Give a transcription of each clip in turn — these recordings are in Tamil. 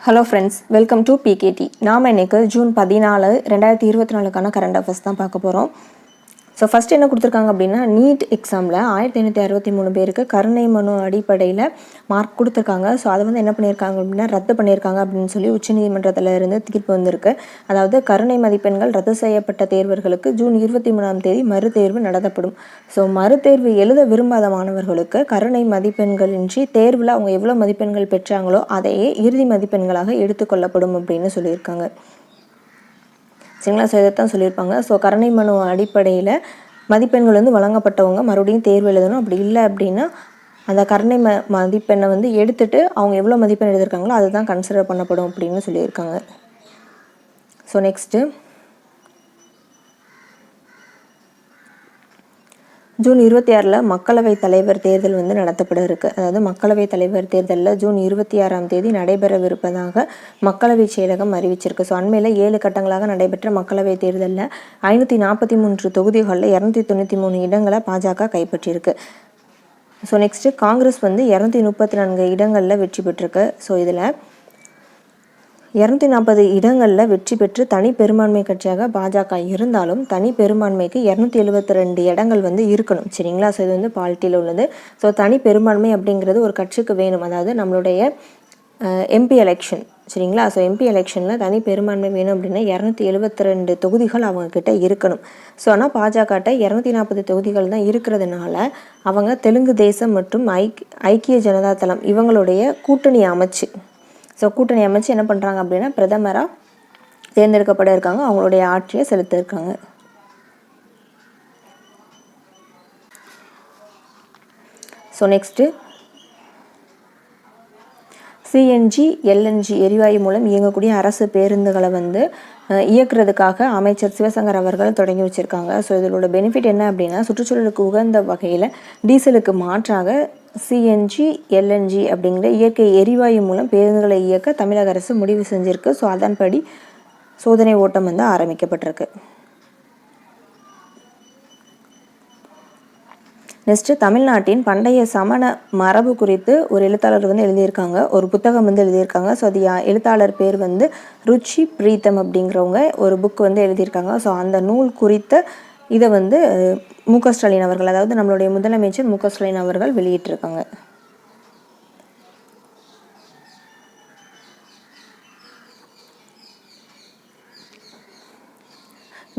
Hello friends welcome to PKD நாம் இன்றைக்கு ஜூன் பதினாலு ரெண்டாயிரத்தி இருபத்தி நாலுக்கான கரண்ட் அஃபேர்ஸ் தான் பார்க்க போகிறோம் ஸோ ஃபஸ்ட் என்ன கொடுத்துருக்காங்க அப்படின்னா நீட் எக்ஸாமில் ஆயிரத்தி ஐநூற்றி அறுபத்தி மூணு பேருக்கு கருணை மனு அடிப்படையில் மார்க் கொடுத்துருக்காங்க. ஸோ அதை வந்து என்ன பண்ணியிருக்காங்க அப்படின்னா ரத்து பண்ணியிருக்காங்க அப்படின்னு சொல்லி உச்சநீதிமன்றத்தில் இருந்து தீர்ப்பு வந்திருக்கு. அதாவது கருணை மதிப்பெண்கள் ரத்து செய்யப்பட்ட தேர்வர்களுக்கு ஜூன் இருபத்தி மூணாம் தேதி மறுதேர்வு நடத்தப்படும். ஸோ மறுதேர்வு எழுத விரும்பாத மாணவர்களுக்கு கருணை மதிப்பெண்கள் இன்றி தேர்வில் அவங்க எவ்வளோ மதிப்பெண்கள் பெற்றாங்களோ அதையே இறுதி மதிப்பெண்களாக எடுத்துக்கொள்ளப்படும் அப்படின்னு சொல்லியிருக்காங்க. சரிங்களா ஸோ இதைத்தான் சொல்லியிருப்பாங்க. ஸோ கருணை மனு அடிப்படையில் மதிப்பெண்கள் வந்து வழங்கப்பட்டவங்க மறுபடியும் தேர்வு எழுதணும். அப்படி இல்லை அப்படின்னா அந்த கருணை ம மதிப்பெண்ணை வந்து எடுத்துட்டு அவங்க எவ்வளோ மதிப்பெண் எழுதியிருக்காங்களோ அதுதான் கன்சிடர் பண்ணப்படும் அப்படின்னு சொல்லியிருக்காங்க. ஸோ நெக்ஸ்ட்டு ஜூன் இருபத்தி ஆறில் மக்களவைத் தலைவர் தேர்தல் வந்து நடத்தப்பட இருக்கு அதாவது மக்களவைத் தலைவர் தேர்தலில் ஜூன் இருபத்தி ஆறாம் தேதி நடைபெறவிருப்பதாக மக்களவை செயலகம் அறிவிச்சிருக்கு. ஸோ அண்மையில் ஏழு கட்டங்களாக நடைபெற்ற மக்களவைத் தேர்தலில் ஐநூற்றி நாற்பத்தி மூன்று தொகுதிகளில் இரநூத்தி தொண்ணூற்றி மூணு இடங்களை பாஜக கைப்பற்றியிருக்கு. ஸோ நெக்ஸ்ட்டு காங்கிரஸ் வந்து இரநூத்தி முப்பத்தி நான்கு இடங்களில் வெற்றி பெற்றிருக்கு. ஸோ இதில் இரநூத்தி நாற்பது இடங்களில் வெற்றி பெற்று தனி பெரும்பான்மை கட்சியாக பாஜக இருந்தாலும் தனி பெரும்பான்மைக்கு இரநூத்தி எழுபத்தி ரெண்டு இடங்கள் வந்து இருக்கணும். சரிங்களா? ஸோ இது வந்து பால்ட்டியில் உள்ளது. ஸோ தனி பெரும்பான்மை அப்படிங்கிறது ஒரு கட்சிக்கு வேணும். அதாவது நம்மளுடைய எம்பி எலெக்ஷன் சரிங்களா? ஸோ எம்பி எலெக்ஷனில் தனி பெரும்பான்மை வேணும் அப்படின்னா இரநூத்தி எழுபத்தி ரெண்டு தொகுதிகள் அவங்கக்கிட்ட இருக்கணும். ஸோ ஆனால் பாஜகட்ட இரநூத்தி நாற்பது தொகுதிகள் தான் இருக்கிறதுனால அவங்க தெலுங்கு தேசம் மற்றும் ஐக் ஐக்கிய ஜனதா தளம் இவங்களுடைய கூட்டணி அமைச்சு ஸோ கூட்டணி அமைச்சு என்ன பண்ணுறாங்க அப்படின்னா பிரதமராக தேர்ந்தெடுக்கப்பட இருக்காங்க அவங்களுடைய ஆட்சியை செலுத்த இருக்காங்க ஸோ நெக்ஸ்ட்டு சிஎன்ஜி எல்என்ஜி எரிவாயு மூலம் இயங்கக்கூடிய அரசு பேருந்துகளை வந்து இயக்குறதுக்காக அமைச்சர் சிவசங்கர் அவர்கள் தொடங்கி வச்சுருக்காங்க. ஸோ இதோட பெனிஃபிட் என்ன அப்படின்னா சுற்றுச்சூழலுக்கு உகந்த வகையில் டீசலுக்கு மாற்றாக சிஎன்ஜி எல்என்ஜி அப்படிங்கிற இயற்கை எரிவாயு மூலம் பேருந்துகளை இயக்க தமிழக அரசு முடிவு செஞ்சுருக்கு. ஸோ அதன்படி சோதனை ஓட்டம் வந்து ஆரம்பிக்கப்பட்டிருக்கு. நெக்ஸ்ட்டு தமிழ்நாட்டின் பண்டைய சமண மரபு குறித்து ஒரு எழுத்தாளர் வந்து எழுதியிருக்காங்க. ஒரு புத்தகம் வந்து எழுதியிருக்காங்க. ஸோ அது எழுத்தாளர் பேர் வந்து ருச்சி பிரீத்தம் அப்படிங்கிறவங்க ஒரு புக் வந்து எழுதியிருக்காங்க. ஸோ அந்த நூல் குறித்த இதை வந்து மு ஸ்டாலின் அவர்கள் அதாவது நம்மளுடைய முதலமைச்சர் மு ஸ்டாலின் அவர்கள் வெளியிட்டிருக்காங்க.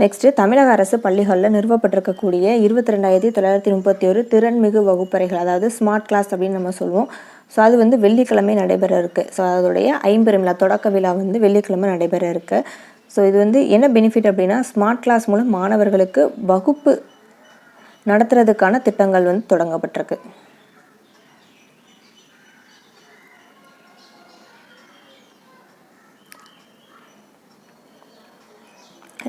நெக்ஸ்ட்டு தமிழக அரசு பள்ளிகளில் நிறுவப்பட்டிருக்கக்கூடிய இருபத்தி ரெண்டாயிரத்தி தொள்ளாயிரத்தி முப்பத்தி ஒரு திறன்மிகு வகுப்பறைகள் அதாவது ஸ்மார்ட் கிளாஸ் அப்படின்னு நம்ம சொல்லுவோம் ஸோ அது வந்து வெள்ளிக்கிழமை நடைபெற இருக்கு ஸோ அதோடைய ஐம்பெருமிழா தொடக்க விழா வந்து வெள்ளிக்கிழமை நடைபெற இருக்கு ஸோ இது வந்து என்ன பெனிஃபிட் அப்படின்னா ஸ்மார்ட் கிளாஸ் மூலம் மாணவர்களுக்கு வகுப்பு நடத்துறதுக்கான திட்டங்கள் வந்து தொடங்கப்பட்டிருக்கு.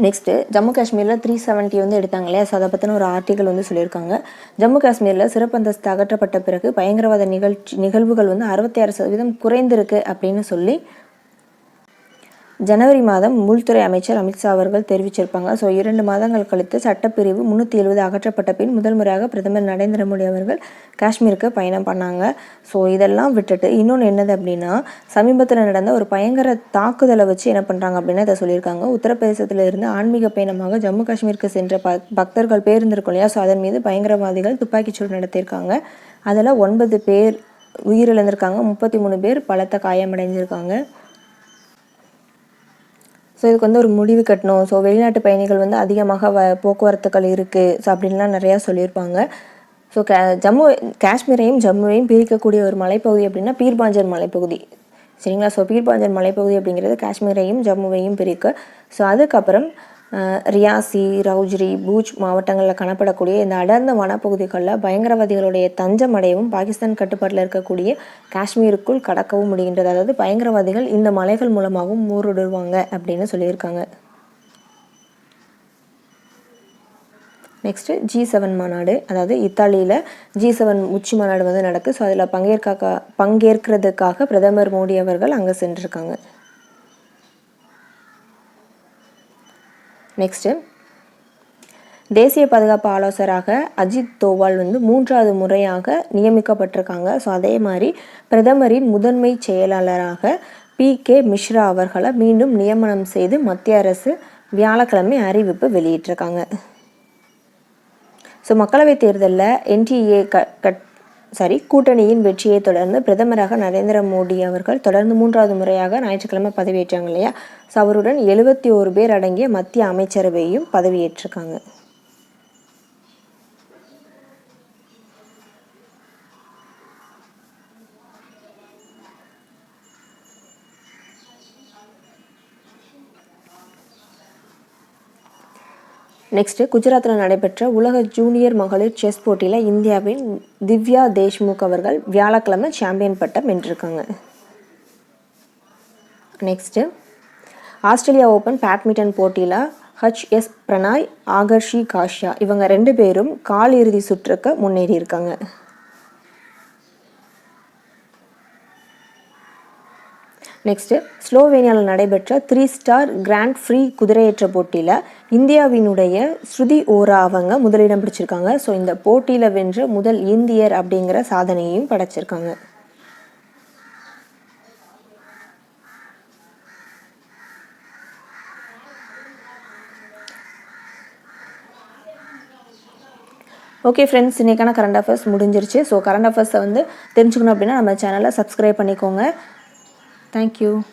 நெக்ஸ்ட்டு ஜம்மு காஷ்மீரில் த்ரீ செவன்ட்டி வந்து எடுத்தாங்க இல்லையா? ஸோ அதை பற்றின ஒரு ஆர்டிக்கல் வந்து சொல்லியிருக்காங்க. ஜம்மு காஷ்மீரில் சிறப்பு அந்தஸ்து அகற்றப்பட்ட பிறகு பயங்கரவாத நிகழ்ச்சி நிகழ்வுகள் வந்து அறுபத்தி ஆறு சதவீதம் குறைந்திருக்கு அப்படின்னு சொல்லி ஜனவரி மாதம் உள்துறை அமைச்சர் அமித்ஷா அவர்கள் தெரிவிச்சிருப்பாங்க. ஸோ இரண்டு மாதங்கள் கழித்து சட்டப்பிரிவு முந்நூற்றி எழுபது அகற்றப்பட்ட பின் முதல் முறையாக பிரதமர் நரேந்திர மோடி அவர்கள் காஷ்மீருக்கு பயணம் பண்ணாங்க. ஸோ இதெல்லாம் விட்டுட்டு இன்னொன்று என்னது அப்படின்னா சமீபத்தில் நடந்த ஒரு பயங்கர தாக்குதலை வச்சு என்ன பண்ணுறாங்க அப்படின்னா இதை சொல்லியிருக்காங்க. உத்தரப்பிரதேசத்தில் இருந்து ஆன்மீக பயணமாக ஜம்மு காஷ்மீருக்கு சென்ற ப பக்தர்கள் பேருந்துருக்கும் இல்லையா? ஸோ அதன் மீது பயங்கரவாதிகள் துப்பாக்கிச்சூடு நடத்தியிருக்காங்க. அதில் ஒன்பது பேர் உயிரிழந்திருக்காங்க. முப்பத்தி மூணு பேர் பலத்த காயமடைஞ்சிருக்காங்க. ஸோ இதுக்கு வந்து ஒரு முடிவு கட்டணும். ஸோ வெளிநாட்டு பயணிகள் வந்து அதிகமாக வ போக்குவரத்துகள் இருக்குது ஸோ அப்படின்லாம் நிறையா சொல்லியிருப்பாங்க. ஸோ கே ஜம்மு காஷ்மீரையும் ஜம்முவையும் பிரிக்கக்கூடிய ஒரு மலைப்பகுதி அப்படின்னா பீர்பாஞ்சர் மலைப்பகுதி. சரிங்களா? ஸோ பீர்பாஞ்சர் மலைப்பகுதி அப்படிங்கிறது காஷ்மீரையும் ஜம்முவையும் பிரிக்கு. ஸோ அதுக்கப்புறம் ரியாசி ரவுஜ்ரி பூஜ் மாவட்டங்களில் காணப்படக்கூடிய இந்த அடர்ந்த வனப்பகுதிகளில் பயங்கரவாதிகளுடைய தஞ்சம் அடையவும் பாகிஸ்தான் கட்டுப்பாட்டில் இருக்கக்கூடிய காஷ்மீருக்குள் கடக்கவும் முடிகின்றது. அதாவது பயங்கரவாதிகள் இந்த மலைகள் மூலமாகவும் ஊருடுவாங்க அப்படின்னு சொல்லியிருக்காங்க. நெக்ஸ்ட்டு ஜி செவன் மாநாடு. அதாவது இத்தாலியில் ஜி செவன் உச்சி மாநாடு வந்து நடக்குது ஸோ அதில் பங்கேற்காக பங்கேற்கிறதுக்காக பிரதமர் மோடி அவர்கள் அங்கே சென்றிருக்காங்க. நெக்ஸ்ட்டு தேசிய பாதுகாப்பு ஆலோசகராக அஜித் தோவால் வந்து மூன்றாவது முறையாக நியமிக்கப்பட்டிருக்காங்க. ஸோ அதே மாதிரி பிரதமரின் முதன்மை செயலாளராக பி கே மிஸ்ரா அவர்களை மீண்டும் நியமனம் செய்து மத்திய அரசு வியாழக்கிழமை அறிவிப்பு வெளியிட்டிருக்காங்க. ஸோ மக்களவைத் தேர்தலில் என்டிஏ க கட் சாரி கூட்டணியின் வெற்றியை தொடர்ந்து பிரதமராக நரேந்திர மோடி அவர்கள் தொடர்ந்து மூன்றாவது முறையாக ஞாயிற்றுக்கிழமை பதவியேற்றாங்க இல்லையா? ஸோ அவருடன் எழுபத்தி ஓரு பேர் அடங்கிய மத்திய அமைச்சரவையும் பதவியேற்றிருக்காங்க. நெக்ஸ்ட்டு குஜராத்தில் நடைபெற்ற உலக ஜூனியர் மகளிர் செஸ் போட்டியில் இந்தியாவின் திவ்யா தேஷ்முக் அவர்கள் வியாழக்கிழமை சாம்பியன் பட்டம் வென்றிருக்காங்க. நெக்ஸ்ட்டு ஆஸ்திரேலியா ஓப்பன் பேட்மிண்டன் போட்டியில் ஹச் எஸ் பிரணாய் ஆகர்ஷி காஷ்யா இவங்க ரெண்டு பேரும் கால் இறுதி சுற்றுக்கு முன்னேறி நெக்ஸ்ட்டு ஸ்லோவேனியாவில் நடைபெற்ற த்ரீ ஸ்டார் கிராண்ட் ஃப்ரீ குதிரையேற்ற போட்டியில் இந்தியாவினுடைய ஸ்ருதி ஓரா அவங்க முதலிடம் பிடிச்சிருக்காங்க. ஸோ இந்த போட்டியில் வென்ற முதல் இந்தியர் அப்படிங்கிற சாதனையையும் படைச்சிருக்காங்க. ஓகே ஃப்ரெண்ட்ஸ் இன்றைக்கான கரண்ட் அஃபேர்ஸ் முடிஞ்சிருச்சு. ஸோ கரண்ட் அஃபேர்ஸை வந்து தெரிஞ்சுக்கணும் அப்படின்னா நம்ம சேனலை சப்ஸ்கிரைப் பண்ணிக்கோங்க. Thank you.